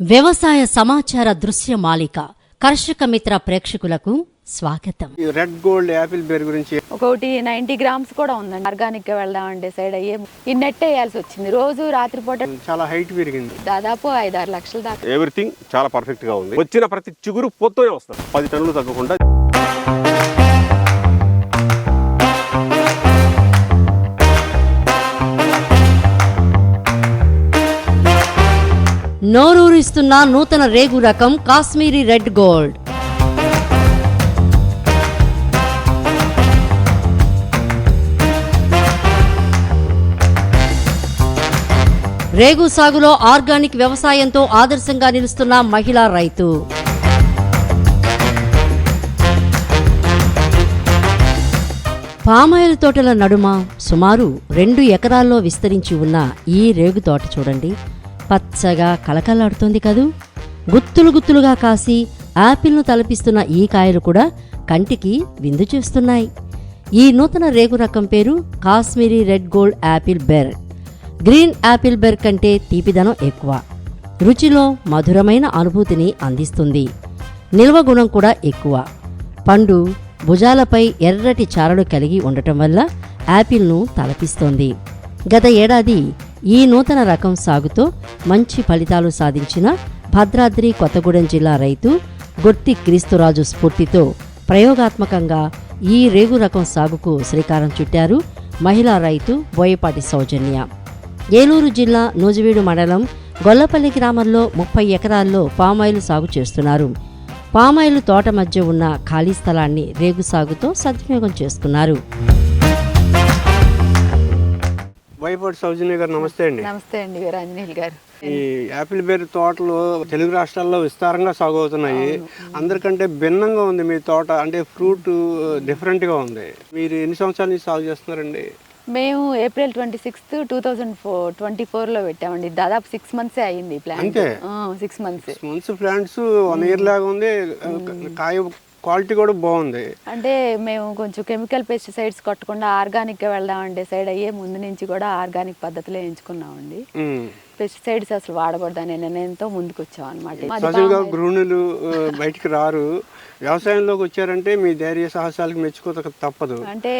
వ్యవసాయ సమాచార దృశ్య మాలిక కర్షక మిత్ర ప్రేక్షకులకు స్వాగతం. ఈ రెడ్ గోల్డ్ యాపిల్ బేర్ గురించి ఒకటి నైన్టీ గ్రామ్స్ కూడా ఉందండి. ఆర్గానిక్గా వెళ్దాం డిసైడ్ అయ్యే ఈ నెట్ వేయాల్సి వచ్చింది. రోజు రాత్రిపూట చాలా హైట్ పెరిగింది. దాదాపు ఐదు ఆరు లక్షల దాకా. ఎవ్రీథింగ్ చాలా పర్ఫెక్ట్గా ఉంది. వచ్చిన ప్రతి చిగురు పొత్తునే వస్తుంది. పది టన్నులు తగ్గకుండా నోరూరిస్తున్న నూతన రేగు రకం కాశ్మీరీ రెడ్ గోల్డ్. రేగు సాగులో ఆర్గానిక్ వ్యవసాయంతో ఆదర్శంగా నిలుస్తున్న మహిళా రైతు. పామాయిల్ తోటల నడుమ సుమారు రెండు ఎకరాల్లో విస్తరించి ఉన్న ఈ రేగు తోట చూడండి. పచ్చగా కలకలాడుతోంది కదూ? గుత్తులు గుత్తులుగా కాసి యాపిల్ను తలపిస్తున్న ఈ కాయలు కూడా కంటికి విందు చేస్తున్నాయి. ఈ నూతన రేగు రకం పేరు Kashmiri red gold apple ber. Green apple ber కంటే తీపిదనం ఎక్కువ. రుచిలో మధురమైన అనుభూతిని అందిస్తుంది. నిల్వ గుణం కూడా ఎక్కువ. పండు భుజాలపై ఎర్రటి చారలు కలిగి ఉండటం వల్ల యాపిల్ను తలపిస్తోంది. గత ఏడాది ఈ నూతన రకం సాగుతో మంచి ఫలితాలు సాధించిన భద్రాద్రి కొత్తగూడెం జిల్లా రైతు గొర్తి క్రీస్తురాజు స్ఫూర్తితో ప్రయోగాత్మకంగా ఈ రేగు రకం సాగుకు శ్రీకారం చుట్టారు మహిళా రైతు బోయపాటి సౌజన్య. ఏలూరు జిల్లా నూజివీడు మండలం గొల్లపల్లి గ్రామంలో ముప్పై ఎకరాల్లో పామాయిల్ సాగు చేస్తున్నారు. పామాయిల్ తోట మధ్య ఉన్న ఖాళీ స్థలాన్ని రేగు సాగుతో సద్వినియోగం చేసుకున్నారు. వైపాటి సౌజన్య గారు నమస్తే అండి. నమస్తే అండి వీరాంజనేయులు గారు. ఈ యాపిల్ బేర్ తోటలు తెలుగు రాష్ట్రాల్లో విస్తారంగా సాగు అవుతున్నాయి. అందరికంటే భిన్నంగా ఉంది మీ తోట అంటే ఫ్రూట్ డిఫరెంట్గా ఉంది. మీరు ఎన్ని సంవత్సరాల నుంచి సాగు చేస్తున్నారండి? మేము April twenty sixth two thousand four twenty ఫోర్లో పెట్టామండి. దాదాపు సిక్స్ మంత్సే అయ్యింది ఈ plant? Six months months plants one year లాగా ఉంది. కాయ క్వాలిటీ కూడా బాగుంది. అంటే మేము కొంచెం కెమికల్ పెస్టిసైడ్స్ కొట్టకుండా ఆర్గానిక్గా వెళ్దామని డిసైడ్ అయ్యే ముందు నుంచి కూడా ఆర్గానిక్ పద్ధతిలో ఎంచుకున్నామండి. పెస్టిసైడ్స్ అసలు వాడకూడదనే నిర్ణయంతో ముందుకు వచ్చాం అనమాట గృహిణులు బయటికి రారు. వ్యవసాయంలోకి వచ్చారంటే మీ ధైర్య సాహసాలకు మెచ్చుకోక తప్పదు. అంటే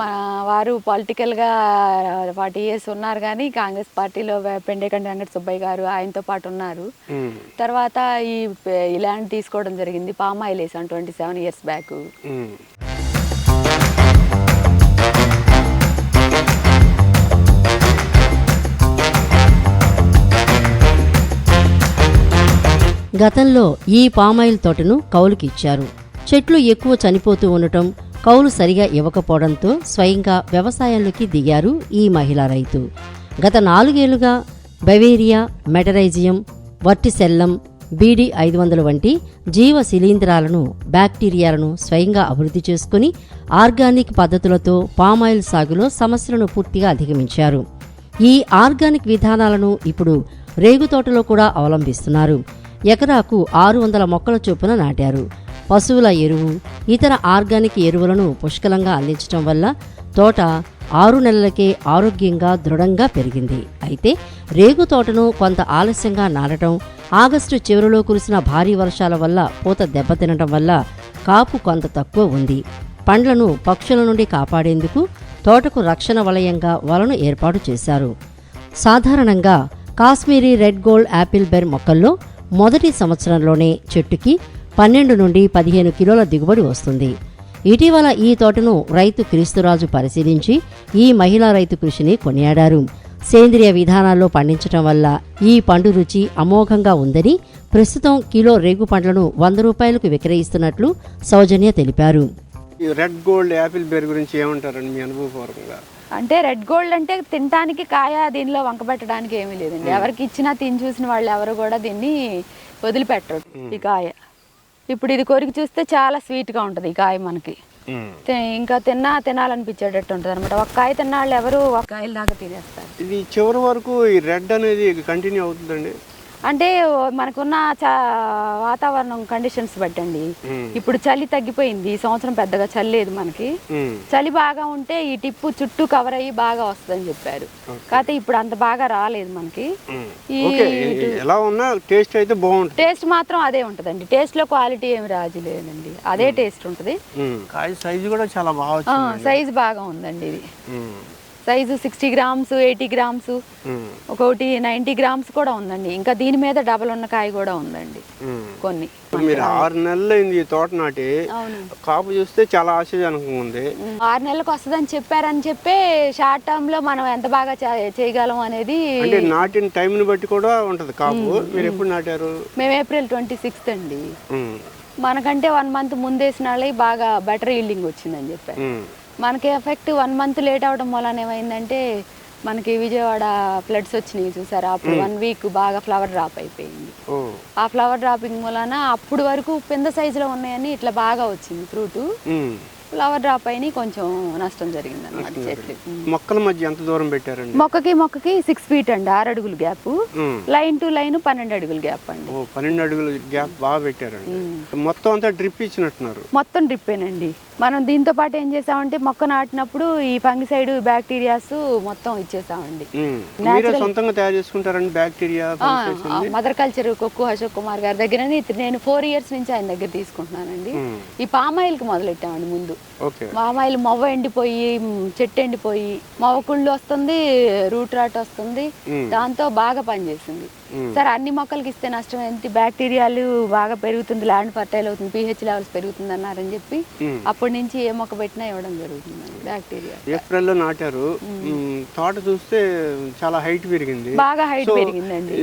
మా వారు పొలిటికల్గా ఫార్టీ ఇయర్స్ ఉన్నారు కానీ కాంగ్రెస్ పార్టీలో పెండేకంటి వెంకట సుబ్బయ్య గారు ఆయనతో పాటు ఉన్నారు. తర్వాత ఈ ల్యాండ్ తీసుకోవడం జరిగింది. పామాయిల్ వేసాం ట్వంటీ సెవెన్ ఇయర్స్ బ్యాక్ గతంలో ఈ పామాయిల్ తోటను కౌలుకి ఇచ్చారు. చెట్లు ఎక్కువ చనిపోతూ ఉండటం కౌలు సరిగా ఇవ్వకపోవడంతో స్వయంగా వ్యవసాయంలోకి దిగారు ఈ మహిళా రైతు. గత నాలుగేళ్ళుగా బవేరియా మెటరైజియం వర్టిసెల్లం బీడీ ఐదు వందలు వంటి జీవ శిలీంధ్రాలను బ్యాక్టీరియాలను స్వయంగా అభివృద్ధి చేసుకుని ఆర్గానిక్ పద్ధతులతో పామాయిల్ సాగులో సమస్యలను పూర్తిగా అధిగమించారు. ఈ ఆర్గానిక్ విధానాలను ఇప్పుడు రేగు తోటలో కూడా అవలంబిస్తున్నారు. ఎకరాకు ఆరు వందల మొక్కల చొప్పున నాటారు. పశువుల ఎరువు ఇతర ఆర్గానిక్ ఎరువులను పుష్కలంగా అందించడం వల్ల తోట ఆరు నెలలకే ఆరోగ్యంగా దృఢంగా పెరిగింది. అయితే రేగు తోటను కొంత ఆలస్యంగా నాటడం ఆగస్టు చివరిలో కురిసిన భారీ వర్షాల వల్ల పూత దెబ్బతినటం వల్ల కాపు కొంత తక్కువ ఉంది. పండ్లను పక్షుల నుండి కాపాడేందుకు తోటకు రక్షణ వలయంగా వలను ఏర్పాటు చేశారు. సాధారణంగా Kashmiri red gold apple ber మొక్కల్లో మొదటి సంవత్సరంలోనే చెట్టుకి పన్నెండు నుండి పదిహేను కిలోల దిగుబడి వస్తుంది. ఇటీవల ఈ తోటను రైతు క్రీస్తురాజు పరిశీలించి ఈ మహిళా రైతు కృషిని కొనియాడారు. సేంద్రియ విధానాల్లో పండించటం వల్ల ఈ పండు రుచి అమోఘంగా ఉందని ప్రస్తుతం కిలో రేగు పండ్లను వంద రూపాయలకు విక్రయిస్తున్నట్లు సౌజన్య తెలిపారు. ఈ రెడ్ గోల్డ్ యాపిల్ బేర్ గురించి ఏమంటారండి మీ అనుభవపూర్వకంగా? అంటే రెడ్ గోల్డ్ అంటే తినడానికి కాయ దీనిలో వంకబెట్టడానికి ఏమీ లేదండి. ఎవరికి ఇచ్చినా తిని చూసిన వాళ్ళు ఎవరు కూడా దీన్ని వదిలిపెట్టరు. ఈ కాయ. ఇప్పుడు ఇది కొరికి చూస్తే చాలా sweet గా ఉంటుంది ఈ కాయ మనకి. ఇంకా తిన్నా తినాలనిపించేటట్టు ఉంటుంది అనమాట ఒక కాయ తిన్న వాళ్ళు ఎవరు ఒక కాయల దాకా తినేస్తారు. ఇది చివరి వరకు ఈ రెడ్ అనేది కంటిన్యూ అవుతుందండి. అంటే మనకున్న చ- వాతావరణం కండిషన్స్ బట్టండి. ఇప్పుడు చలి తగ్గిపోయింది. ఈ సంవత్సరం పెద్దగా చలి లేదు మనకి. చలి బాగా ఉంటే ఈ టిప్పు చుట్టూ కవర్ అయ్యి బాగా వస్తుందని చెప్పారు. కాకపోతే ఇప్పుడు అంత బాగా రాలేదు మనకి. ఎలా ఉన్నా టేస్ట్ అయితే బాగుంటుంది. టేస్ట్ మాత్రం అదే ఉంటుందండి. టేస్ట్లో క్వాలిటీ ఏమి రాజు లేదండి అదే టేస్ట్ ఉంటుంది. సైజు కూడా చాలా బాగా సైజ్ బాగా ఉందండి ఇది. Size sixty grams eighty grams. ఒకటి నైంటీ గ్రామ్స్ కూడా ఉందండి. ఇంకా దీని మీద డబల్ ఉన్న కాయ కూడా ఉందండి. కొన్ని. మీరు ఆరు నెలలు అయింది ఈ తోట నాటి. కాపు చూస్తే చాలా ఆశ్చర్యజనకంగా ఉంది. ఆరు నెలలకు వస్తుందని చెప్పారని చెప్పే షార్ట్ టర్మ్లో మనం ఎంత బాగా చేయగలం అనేది అంటే నాటిన టైంని బట్టి కూడా ఉంటది కాపు. మీరు ఎప్పుడు నాటారు? మేము ఏప్రిల్ ట్వంటీ సిక్స్త్ అండి. మనకంటే వన్ మంత్ ముందేసిన వాళ్ళకి బాగా బెటర్ ఈల్డింగ్ వచ్చిందని చెప్పారు. మనకి ఎఫెక్ట్ వన్ మంత్ లేట్ అవడం వలన ఏమైందంటే మనకి విజయవాడ ఫ్లడ్స్ వచ్చినాయి చూసారా? అప్పుడు వన్ వీక్ బాగా ఫ్లవర్ డ్రాప్ అయిపోయింది. ఆ ఫ్లవర్ డ్రాపింగ్ వలన అప్పుడు వరకు పెద్ద సైజులో ఉన్నాయని ఇట్లా బాగా వచ్చింది ఫ్రూట్. ఫ్లవర్ డ్రాప్ అయినాయి కొంచెం నష్టం జరిగింది అనమాట చెట్లు. మొక్కల మధ్య ఎంత దూరం పెట్టారండి? మొక్కకి మొక్కకి సిక్స్ ఫీట్ అండి ఆరు అడుగులు గ్యాప్. లైన్ టు లైన్ పన్నెండు అడుగులు గ్యాప్ అండి. పన్నెండు అడుగులు గ్యాప్ బాగా పెట్టారండి. మొత్తం అంతా డ్రిప్ ఇచ్చినట్టున్నారు. మొత్తం డ్రిప్పేనండి మనం దీంతో పాటు ఏం చేసామంటే మొక్క నాటినప్పుడు ఈ ఫంగిసైడ్ బ్యాక్టీరియాస్ మొత్తం ఇచ్చేసామండి ఉమ్. మీరే సొంతంగా తయారు చేసుకుంటారండి బ్యాక్టీరియా మదర్ కల్చర్ కొక్కు అశోక్ కుమార్ గారి దగ్గర నేను ఫోర్ ఇయర్స్ నుంచి ఆయన దగ్గర తీసుకుంటున్నానండి. ఈ పామాయిల్కి మొదలెట్టామండి ముందు పామాయిల్ మొవ్వ ఎండిపోయి చెట్టు ఎండిపోయి మొవ్వ కుళ్ళు వస్తుంది రూట్ రాట్ వస్తుంది. దాంతో బాగా పనిచేసింది. సరే అన్ని మొక్కలకి ఇస్తే నష్టం ఏంటి బ్యాక్టీరియాలు బాగా పెరుగుతుంది ల్యాండ్ ఫర్టైల్ అవుతుంది పిహెచ్ లెవెల్స్ పెరుగుతుంది అన్నారని చెప్పి ఉమ్. అప్పటి నుంచి ఏ మొక్క పెట్టినా ఇవ్వడం జరుగుతుంది బ్యాక్టీరియా ఏప్రిల్లో నాటారు. తోట చూస్తే చాలా హైట్ పెరిగింది. బాగా హైట్ పెరిగిందండి.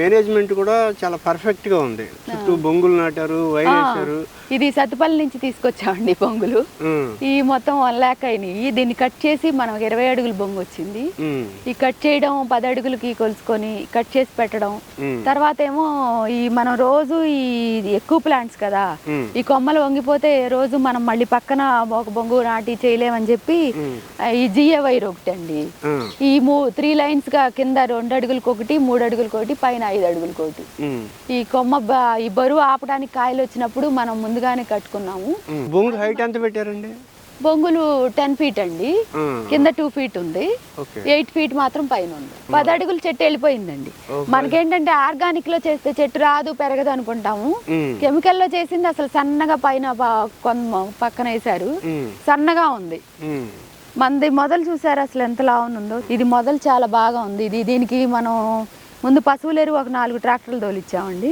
మేనేజ్మెంట్ కూడా చాలా పర్ఫెక్ట్గా ఉంది. చుట్టూ బొంగులు నాటారు వైర్ వేశారు. ఇది సత్తుపల్లి నుంచి తీసుకొచ్చామండి బొంగులు. ఈ మొత్తం వన్ ల్యాక్ అయినాయి. దీన్ని కట్ చేసి మనకు ఇరవై అడుగులు బొంగు వచ్చింది. ఈ కట్ చేయడం పది అడుగులకి కొలుసుకొని కట్ చేసి పెట్టడం. తర్వాత ఏమో ఈ మనం రోజు ఈ ఎక్కువ ప్లాంట్స్ కదా ఈ కొమ్మలు వంగిపోతే రోజు మనం మళ్ళీ పక్కన ఒక బొంగు నాటి చేయలేమని చెప్పి ఈ జిఏ వైర్ ఒకటి అండి ఈ మూ త్రీ లైన్స్గా కింద రెండు అడుగులకు ఒకటి మూడు అడుగులకు ఒకటి పైన ఐదు అడుగులకు ఒకటి ఈ కొమ్మ ఈ బరువు ఆపడానికి కాయలు వచ్చినప్పుడు మనం ముందుగానే కట్టుకున్నాము. బొంగు హైట్ ఎంత పెట్టారండి? బొంగులు టెన్ ఫీట్ అండి. కింద టూ ఫీట్ ఉంది. ఎయిట్ ఫీట్ మాత్రం పైన ఉంది. పది అడుగులు చెట్టు వెళ్ళిపోయిందండి. మనకేంటంటే ఆర్గానిక్లో చేస్తే చెట్టు రాదు పెరగదు అనుకుంటాము. కెమికల్లో చేసింది అసలు సన్నగా పైన పక్కన ఉమ్, సన్నగా ఉంది. మనది మొదలు చూసారు అసలు ఎంత లావునుందో ఇది మొదలు చాలా బాగా ఉంది. ఇది దీనికి మనం ముందు పశువుల ఎరువు ఒక నాలుగు ట్రాక్టర్లు తోలిచ్చామండి.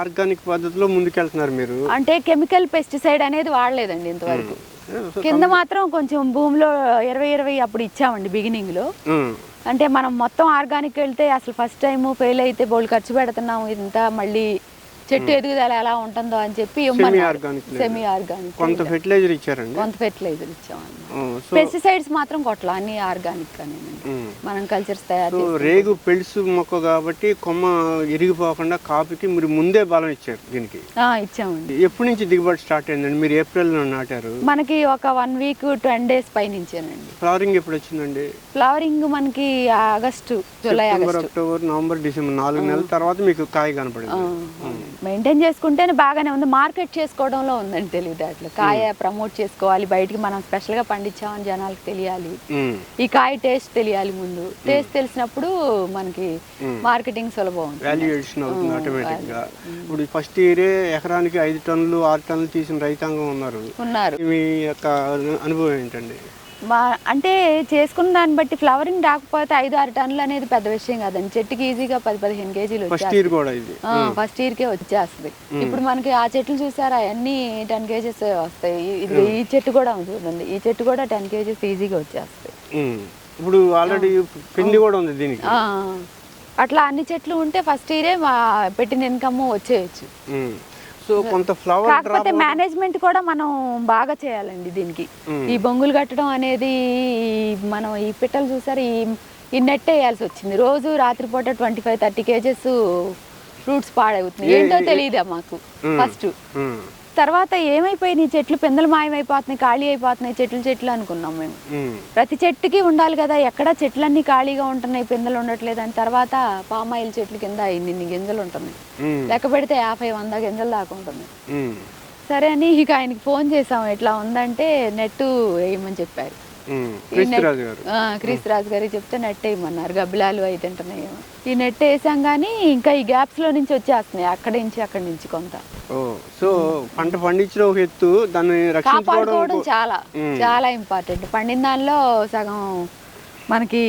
ఆర్గానిక్ పద్ధతిలో ముందుకెళ్తున్నారు మీరు. అంటే కెమికల్ పెస్టిసైడ్ అనేది వాడలేదండి ఇంతవరకు. కింద మాత్రం కొంచెం భూమిలో ఇరవై ఇరవై అప్పుడు ఇచ్చామండి బిగినింగ్లో. అంటే మనం మొత్తం ఆర్గానిక్ వెళ్తే అసలు ఫస్ట్ టైం ఫెయిల్ అయితే బోళ్ళు ఖర్చు పెడుతున్నాము ఇంత మళ్ళీ చెట్టు ఎదుగుదల ఎలా ఉంటుందో అని చెప్పి సెమీ ఆర్గానిక్ లేదు. సెమీ ఆర్గానిక్ కొంత ఫెర్టిలైజర్ ఇచ్చారండి? కొంత ఫెర్టిలైజర్ ఇచ్చామండి. పెస్టిసైడ్స్ మాత్రం కొట్ల అన్ని ఆర్గానిక్ ఉమ్. మనం కల్చర్స్ తయారు రేగు పెళుసు మొక్క కాబట్టి కొమ్మ ఇరిగిపోకుండా కాపుకి మీరు ముందే బలం ఇచ్చారు దీనికి. ఆ, ఇచ్చామండి. ఎప్పటి నుంచి దిగుబడి స్టార్ట్ అయిందండి? మీరు ఏప్రిల్లో నాటారు. మనకి ఒక వన్ వీక్ టెన్ డేస్ పై నుంచేనండి ఫ్లవరింగ్ ఎప్పుడు వచ్చిందండి? ఫ్లవరింగ్ మనకి August July October November December నాలుగు నెలల తర్వాత మీకు కాయ కనపడింది. మెయింటైన్ చేసుకుంటేనే బాగానే ఉంది. మార్కెట్ చేసుకోవడంలో ఉందండి తెలివితేటలు కాయ ప్రమోట్ చేసుకోవాలి. బయటికి మనం స్పెషల్గా పండించామని జనాలకు తెలియాలి. ఉమ్, ఈ కాయ టేస్ట్ తెలియాలి ముందు. టేస్ట్ తెలిసినప్పుడు మనకి మార్కెటింగ్ సులభం ఉంటుంది వాల్యూ ఎడిషన్ అవుతుంది ఇప్పుడు ఫస్ట్ ఇయరే ఎకరానికి ఐదు టన్నులు ఆరు టన్నులు తీసిన రైతాంగం ఉన్నారు. ఉన్నారు. మీ యొక్క అను- అనుభవం ఏంటండి? మా అంటే చేసుకున్న దాన్ని బట్టి ఫ్లవరింగ్ రాకపోతే ఐదు ఆరు టన్నులు అనేది పెద్ద విషయం కాదండి. చెట్టుకి ఈజీగా పది పదిహేను కేజీలు ఫస్ట్ ఇయర్ ఇయర్ కే వచ్చేస్తుంది ఇప్పుడు మనకి ఆ చెట్లు చూసారా? అన్ని టెన్ కేజెస్ వస్తాయి. ఈ- ఇది ఈ చెట్టు కూడా ఉంది చూడండి ఈ చెట్టు కూడా టెన్ కేజెస్ ఈజీగా వచ్చేస్తాయి. ఇప్పుడు ఆల్రెడీ పిండి కూడా ఉంది దీనికి. అట్లా అన్ని చెట్లు ఉంటే ఫస్ట్ ఇయరే మా పెట్టిన ఇన్కమ్ వచ్చేయచ్చు. సో కొంత ఫ్లవర్ కాకపోతే మేనేజ్మెంట్ కూడా మనం బాగా చేయాలండి దీనికి. ఈ బొంగులు కట్టడం అనేది మనం ఈ పిట్టలు చూసారు? ఈ ఈ నెట్ వేయాల్సి వచ్చింది. రోజు రాత్రిపూట twenty five thirty kgs fruits పాడవుతుంది ఏంటో తెలియదా మాకు? ఫస్ట్ తర్వాత ఏమైపోయినాయి చెట్లు? పిందలు మాయమైపోతున్నాయి ఖాళీ అయిపోతున్నాయి చెట్లు చెట్లు అనుకున్నాం మేము. ప్రతి చెట్టుకి ఉండాలి కదా ఎక్కడ చెట్లన్నీ ఖాళీగా ఉంటున్నాయి పిందెలు ఉండట్లేదు అని తర్వాత పామాయిల్ చెట్ల కింద ఇన్ని గింజలు ఉంటున్నాయి. లెక్క పెడితే యాభై వంద గింజలు దాకా ఉంటున్నాయి. ఉమ్, సరే అని ఇక ఆయనకి ఫోన్ చేసాం ఎట్లా ఉందంటే నెట్ వేయమని చెప్పారు. క్రీస్తురాజు గారు చెప్తే నెట్ వేయమన్నారు గబ్బిలాలు అవి తింటున్నాయేమో ఈ నెట్ వేసాం కానీ ఇంకా ఈ గ్యాప్స్లో నుంచి వచ్చేస్తున్నాయి అక్కడి నుంచి అక్కడి నుంచి కొంత. సో పంట పండించడం ఒక ఎత్తు దాన్ని కాపాడుకోవడం చాలా. చాలా ఇంపార్టెంట్ పండిన దానిలో సగం మనకి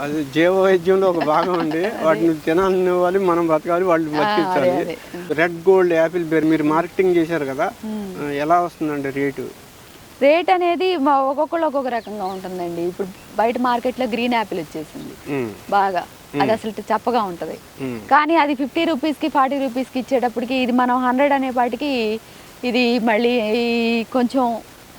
అది జీవ వైద్యంలో ఒక భాగం అండి. వాటిని తినాలని వాళ్ళు మనం బతకాలి వాళ్ళు బతికించాలి. రెడ్ గోల్డ్ యాపిల్ బేర్ మీరు మార్కెటింగ్ చేశారు కదా? ఎలా వస్తుందండి రేటు? రేట్ అనేది మా ఒక్కొక్కళ్ళు ఒక్కొక్క రకంగా ఉంటుందండి. ఇప్పుడు బయట మార్కెట్లో గ్రీన్ యాపిల్ వచ్చేసింది. బాగా. అది అసలు చప్పగా ఉంటది. కానీ అది ఫిఫ్టీ రూపీస్కి ఫార్టీ రూపీస్కి ఇచ్చేటప్పటికి ఇది మనం హండ్రెడ్ అనేపాటికి ఇది మళ్ళీ ఈ కొంచెం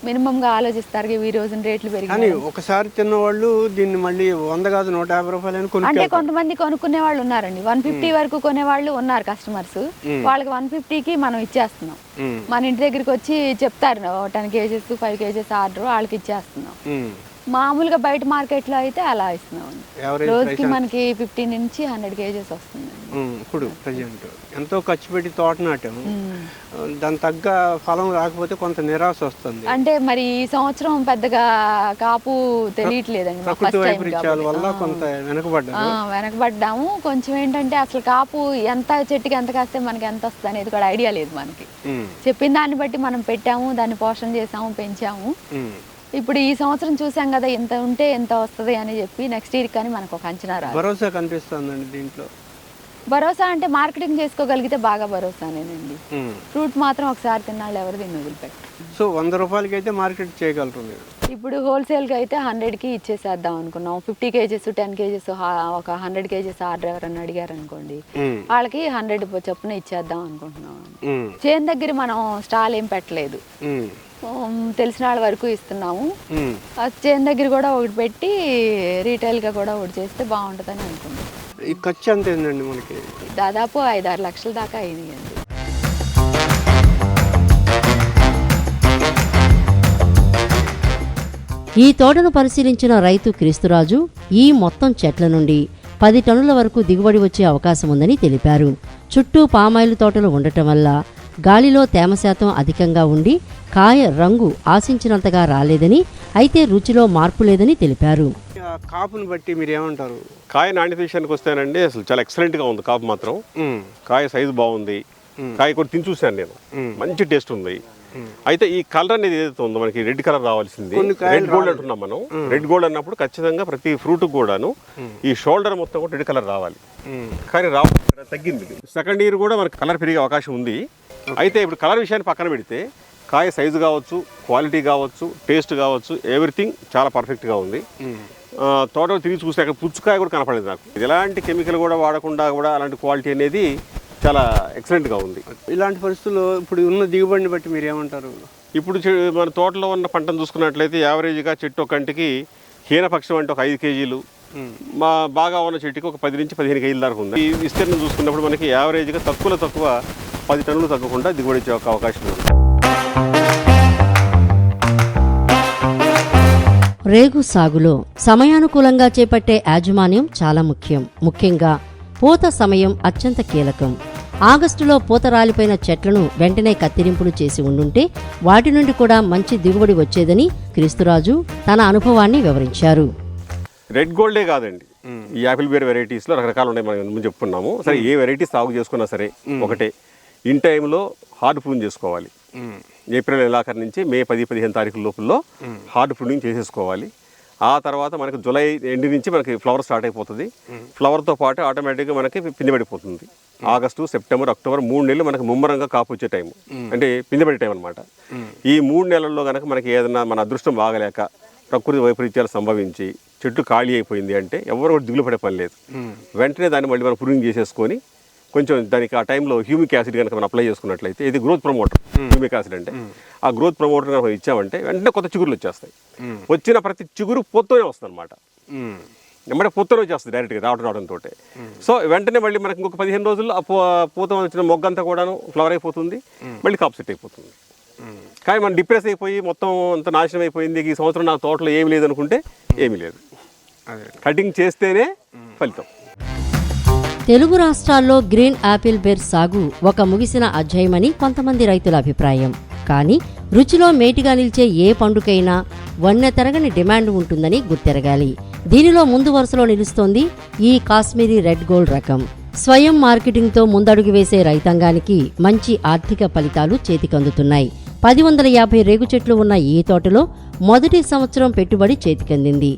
మినిమంగా ఆలోచిస్తారు ఈ రోజున రేట్లు పెరిగి ఒకసారి తిన్నవాళ్ళు దీన్ని మళ్ళీ వంద కాదు నూట యాభై రూపాయలు అంటే కొంతమంది కొనుక్కునే వాళ్ళు ఉన్నారండి. వన్ ఫిఫ్టీ వరకు కొనే వాళ్ళు ఉన్నారు కస్టమర్స్ వాళ్ళకి వన్ ఫిఫ్టీకి మనం ఇచ్చేస్తున్నాం. మన ఇంటి దగ్గరికి వచ్చి చెప్తారు ten kgs five kgs order వాళ్ళకి ఇచ్చేస్తున్నాం. మామూలుగా బయట మార్కెట్లో అయితే అలా ఇస్తున్నాం రోజుకి మనకి ఫిఫ్టీ నుంచి హండ్రెడ్ కేజెస్ వస్తుంది ఇప్పుడు ప్రజెంట్ ఎంతో ఖర్చు పెట్టి తోట నాటాము. ఆ, దాని తగ్గ ఫలం రాకపోతే కొంత నిరాశ వస్తుంది. అంటే మరి ఈ సంవత్సరం పెద్దగా కాపు తెలియట్లేదండి ప్రకృతి వైపరీత్యాల. వల్ల. కొంత వెనకబడ్డాము. కొంచెం ఏంటంటే అసలు కాపు ఎంత చెట్టుకి ఎంత కాస్తే మనకి ఎంత వస్తుంది అనేది కూడా ఐడియా లేదు మనకి. చెప్పిన దాన్ని బట్టి మనం పెట్టాము దాన్ని పోషణ చేసాము పెంచాము. ఇప్పుడు ఈ సంవత్సరం చూసాం కదా ఎంత ఉంటే ఎంత వస్తుంది అని చెప్పి నెక్స్ట్ ఇయర్ కానీ మనకు ఒక అంచనా రాదు. భరోసా కనిపిస్తుందండి దీంట్లో? భరోసా అంటే మార్కెటింగ్ చేసుకోగలిగితే బాగా భరోసానేనండి. ఫ్రూట్ మాత్రం ఒకసారి తిన్నాళ్ళు ఎవరు దీన్ని వదిలిపెట్టరు. సో వంద రూపాయలకి అయితే మార్కెట్ చేయగలరు మీరు? ఇప్పుడు హోల్సేల్గా అయితే హండ్రెడ్కి ఇచ్చేసేద్దాం అనుకున్నాం. ఫిఫ్టీ కేజెస్ టెన్ కేజెస్ ఒక హండ్రెడ్ కేజెస్ ఆర్డర్ ఎవరన్నా అడిగారు అనుకోండి. వాళ్ళకి హండ్రెడ్ చొప్పున ఇచ్చేద్దాం అనుకుంటున్నాం. చేను దగ్గర మనం స్టాల్ ఏం పెట్టలేదు. తెలిసిన వాళ్ళ వరకు ఇస్తున్నాము. చేను దగ్గర కూడా ఒకటి పెట్టి రీటైల్గా కూడా ఒకటి చేస్తే బాగుంటుందని అనుకుంటున్నాం. ఈ ఖర్చు ఎంత ఏందండి మనకి? దాదాపు ఐదు ఆరు లక్షల దాకా అయినాయండి. ఈ తోటను పరిశీలించిన రైతు క్రీస్తురాజు ఈ మొత్తం చెట్ల నుండి పది టన్నుల వరకు దిగుబడి వచ్చే అవకాశం ఉందని తెలిపారు. చుట్టూ పామాయిల్ తోటలు ఉండటం వల్ల గాలిలో తేమ శాతం అధికంగా ఉండి కాయ రంగు ఆశించినంతగా రాలేదని అయితే రుచిలో మార్పు లేదని తెలిపారు. కాపుని బట్టి మీరు ఏమంటారు కాయ నాణ్యత విషయానికి వస్తేనండి అసలు చాలా ఎక్సలెంట్గా ఉంది కాపు మాత్రం. కాయ సైజు బాగుంది. కాయ కూడా తిని చూశాను నేను. మంచి టేస్ట్ ఉంది. అయితే ఈ కలర్ అనేది ఏదైతే ఉందో మనకి రెడ్ కలర్ రావాల్సింది. రెడ్ గోల్డ్ అంటున్నాం మనం. రెడ్ గోల్డ్ అన్నప్పుడు ఖచ్చితంగా ప్రతి ఫ్రూట్ కూడాను ఈ షోల్డర్ మొత్తం కూడా రెడ్ కలర్ రావాలి. కానీ రావు తగ్గింది. సెకండ్ ఇయర్ కూడా మనకి కలర్ పెరిగే అవకాశం ఉంది. అయితే ఇప్పుడు కలర్ విషయాన్ని పక్కన పెడితే కాయ సైజు కావచ్చు క్వాలిటీ కావచ్చు టేస్ట్ కావచ్చు ఎవ్రీథింగ్ చాలా పర్ఫెక్ట్గా ఉంది. తోటలో తిరిగి చూస్తే అక్కడ పుచ్చుకాయ కూడా కనపడలేదు నాకు. ఎలాంటి కెమికల్ కూడా వాడకుండా కూడా అలాంటి క్వాలిటీ అనేది చాలా ఎక్సలెంట్గా ఉంది. ఇలాంటి పరిస్థితుల్లో ఇప్పుడు ఉన్న దిగుబడిని బట్టి మీరు ఏమంటారు? ఇప్పుడు మన తోటలో ఉన్న పంటను చూసుకున్నట్లయితే యావరేజ్గా చెట్టు ఒక కంటికి హీనపక్షం అంటే ఒక ఐదు కేజీలు. మా బాగా ఉన్న చెట్టుకి ఒక పది నుంచి పదిహేను కేజీల దాకా ఉంది. ఈ విస్తీర్ణం చూసుకున్నప్పుడు మనకి యావరేజ్గా తక్కువలో తక్కువ పది టన్నులు తగ్గకుండా దిగుబడి ఒక అవకాశం ఉంది. రేగు సాగులో సమయానుకూలంగా చేపట్టే యాజమాన్యం చాలా ముఖ్యం. ముఖ్యంగా పూత సమయం అత్యంత కీలకం. ఆగస్టులో పూత రాలిపోయిన చెట్లను వెంటనే కత్తిరింపులు చేసి ఉండుంటే వాటి నుండి కూడా మంచి దిగుబడి వచ్చేదని క్రీస్తురాజు తన అనుభవాన్ని వివరించారు. రెడ్ గోల్డే కాదండి. ఈ యాపిల్ బేర్ వెరైటీస్లో రకరకాలు ఉన్నాయి మనం ముందు చెప్పుకున్నాము. సరే ఏ వెరైటీ సాగు చేసుకున్నా సరే ఒకటే. ఇన్ టైంలో హార్డ్ ప్రూన్ చేసుకోవాలి. ఏప్రిల్ నెలాఖరు నుంచి మే పది పదిహేను తారీఖు లోపల హార్డ్ ప్రూనింగ్ చేసేసుకోవాలి. ఆ తర్వాత మనకి జూలై ఎండి నుంచి మనకి ఫ్లవర్ స్టార్ట్ అయిపోతుంది. ఫ్లవర్తో పాటు ఆటోమేటిక్గా మనకి పిండి పడిపోతుంది. ఆగస్టు సెప్టెంబర్ అక్టోబర్ మూడు నెలలు మనకి ముమ్మరంగా కాపు వచ్చే టైం అంటే పిండి పడే టైం అనమాట ఈ మూడు నెలల్లో కనుక మనకి ఏదైనా మన అదృష్టం బాగలేక ప్రకృతి వైపరీత్యాలు సంభవించి చెట్టు ఖాళీ అయిపోయింది అంటే ఎవరు కూడా దిగులు పడే పని లేదు. వెంటనే దాన్ని మళ్ళీ మనం ప్రూనింగ్ చేసేసుకొని కొంచెం దానికి ఆ టైంలో హ్యూమిక్ యాసిడ్ కనుక మనం అప్లై చేసుకున్నట్లయితే ఇది గ్రోత్ ప్రమోటర్ హ్యూమిక్ యాసిడ్ అంటే ఆ గ్రోత్ ప్రమోటర్ కనుక ఇచ్చామంటే వెంటనే కొత్త చిగురులు వచ్చేస్తాయి. వచ్చిన ప్రతి చిగురు పొత్తునే వస్తుంది అనమాట ఉమ్, వెంబడే పూత వచ్చేస్తుంది డైరెక్ట్గా రావడం రావడంతో సో వెంటనే మళ్ళీ మనకి ఇంకొక పదిహేను రోజుల్లో పూత వచ్చిన మొగ్గ అంతా కూడాను ఫ్లవర్ అయిపోతుంది. మళ్ళీ కాపు సెట్ అయిపోతుంది. కానీ మనం డిప్రెస్ అయిపోయి మొత్తం అంత నాశనం అయిపోయింది ఈ సంవత్సరం నా తోటలో ఏమీ లేదు అనుకుంటే ఏమీ లేదు. కటింగ్ చేస్తేనే ఫలితం. తెలుగు రాష్ట్రాల్లో గ్రీన్ యాపిల్ బెర్ సాగు ఒక ముగిసిన అధ్యాయమని కొంతమంది రైతుల అభిప్రాయం. కానీ రుచిలో మేటిగా నిలిచే ఏ పండుకైనా వన్నె తరగని డిమాండ్ ఉంటుందని గుర్తెరగాలి. దీనిలో ముందు వరుసలో నిలుస్తోంది ఈ కాశ్మీరీ రెడ్ గోల్డ్ రకం. స్వయం మార్కెటింగ్తో ముందడుగు వేసే రైతాంగానికి మంచి ఆర్థిక ఫలితాలు చేతికందుతున్నాయి. పది వందల యాభై రేగు చెట్లు ఉన్న ఈ తోటలో మొదటి సంవత్సరం పెట్టుబడి చేతికందింది.